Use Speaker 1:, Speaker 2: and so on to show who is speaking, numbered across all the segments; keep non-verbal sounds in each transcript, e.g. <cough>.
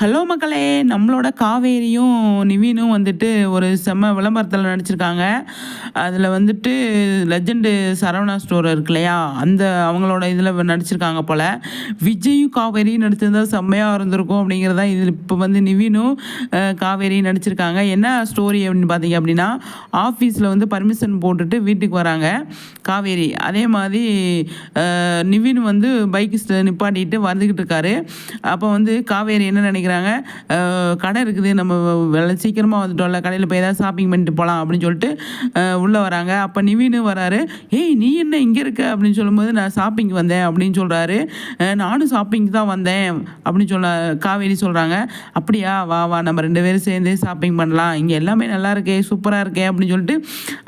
Speaker 1: Hello மக்களே நம்மளோட காவேரியும் நிவீனும் வந்துட்டு ஒரு செம்ம விளம்பரத்தில் நடிச்சிருக்காங்க. அதில் வந்துட்டு லெஜெண்டு சரவணா ஸ்டோர் இருக்கு இல்லையா அந்த அவங்களோட இதில் நடிச்சிருக்காங்க போல். விஜயும் காவேரியும் நடிச்சிருந்தா செம்மையாக இருந்திருக்கும் அப்படிங்கிறதா இதில் இப்போ வந்து நிவீனும் காவேரியும் நடிச்சிருக்காங்க. என்ன ஸ்டோரி அப்படின்னு பார்த்தீங்க அப்படின்னா ஆஃபீஸில் வந்து பர்மிஷன் போட்டுட்டு வீட்டுக்கு வராங்க காவேரி. அதே மாதிரி நிவின் வந்து பைக்கு நிப்பாட்டிட்டு வந்துக்கிட்டு இருக்காரு. அப்போ வந்து காவேரி என்ன நினைக்கிறாங்க கடை இருக்குது நம்ம வெள்ள சீக்கிரமாக வந்துட்டோம்ல கடையில் போய் ஏதாவது ஷாப்பிங் பண்ணிட்டு போகலாம் அப்படின்னு சொல்லிட்டு உள்ளே வராங்க. அப்போ நிவின்னு வராரு ஏய் நீ என்ன இங்கே இருக்க? அப்படின்னு சொல்லும்போது நான் ஷாப்பிங் வந்தேன் அப்படின்னு சொல்கிறாரு நானும் ஷாப்பிங் தான் வந்தேன் அப்படின்னு சொல்ல காவேரி சொல்கிறாங்க அப்படியா வா வா நம்ம ரெண்டு பேரும் சேர்ந்து ஷாப்பிங் பண்ணலாம். இங்கே எல்லாமே நல்லா இருக்கே சூப்பராக இருக்கே அப்படின்னு சொல்லிட்டு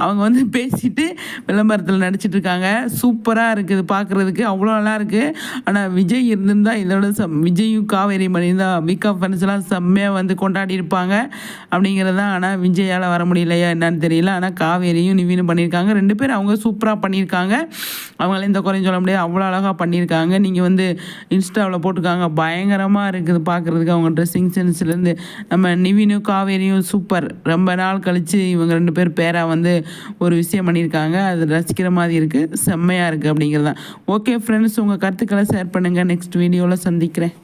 Speaker 1: அவங்க வந்து <laughs> பேசிட்டு விளம்பரத்தில் நடிச்சிட்டு இருக்காங்க. சூப்பராக இருக்குது பார்க்குறதுக்கு அவ்வளோ நல்லா இருக்குது ஆனால் விஜய் இருந்திருந்தால் இதோட விஜயும் காவேரி மணி தான் விகா ஆஃப் ஃப்ரெண்ட்ஸ்லாம் செம்மையாக வந்து கொண்டாடி இருப்பாங்க அப்படிங்கிறது தான் ஆனால் விஜயால் வர முடியலையா என்னன்னு தெரியல. ஆனால் காவேரியும் நிவீனும் பண்ணியிருக்காங்க. ரெண்டு பேர் அவங்க சூப்பராக பண்ணியிருக்காங்க. அவங்கள எந்த குறையும் சொல்ல முடியாது. அவ்வளோ அழகாக பண்ணியிருக்காங்க. நீங்கள் வந்து இன்ஸ்டாவில் போட்டிருக்காங்க. பயங்கரமாக இருக்குது பார்க்குறதுக்கு அவங்க ட்ரெஸ்ஸிங் சென்ஸ்லேருந்து நம்ம நிவினும் காவேரியும் சூப்பர். ரொம்ப நாள் கழித்து இவங்க ரெண்டு பேர் பேராக வந்து ஒரு விஷயம் பண்ணியிருக்காங்க. அது ரசிக்கிற மாதிரி இருக்குது செம்மையாக இருக்குது அப்படிங்கிறது தான் ஓகே ஃப்ரெண்ட்ஸ் உங்கள் கருத்துக்களை ஷேர் பண்ணுங்கள் நெக்ஸ்ட் வீடியோவில் சந்திக்கிறேன்.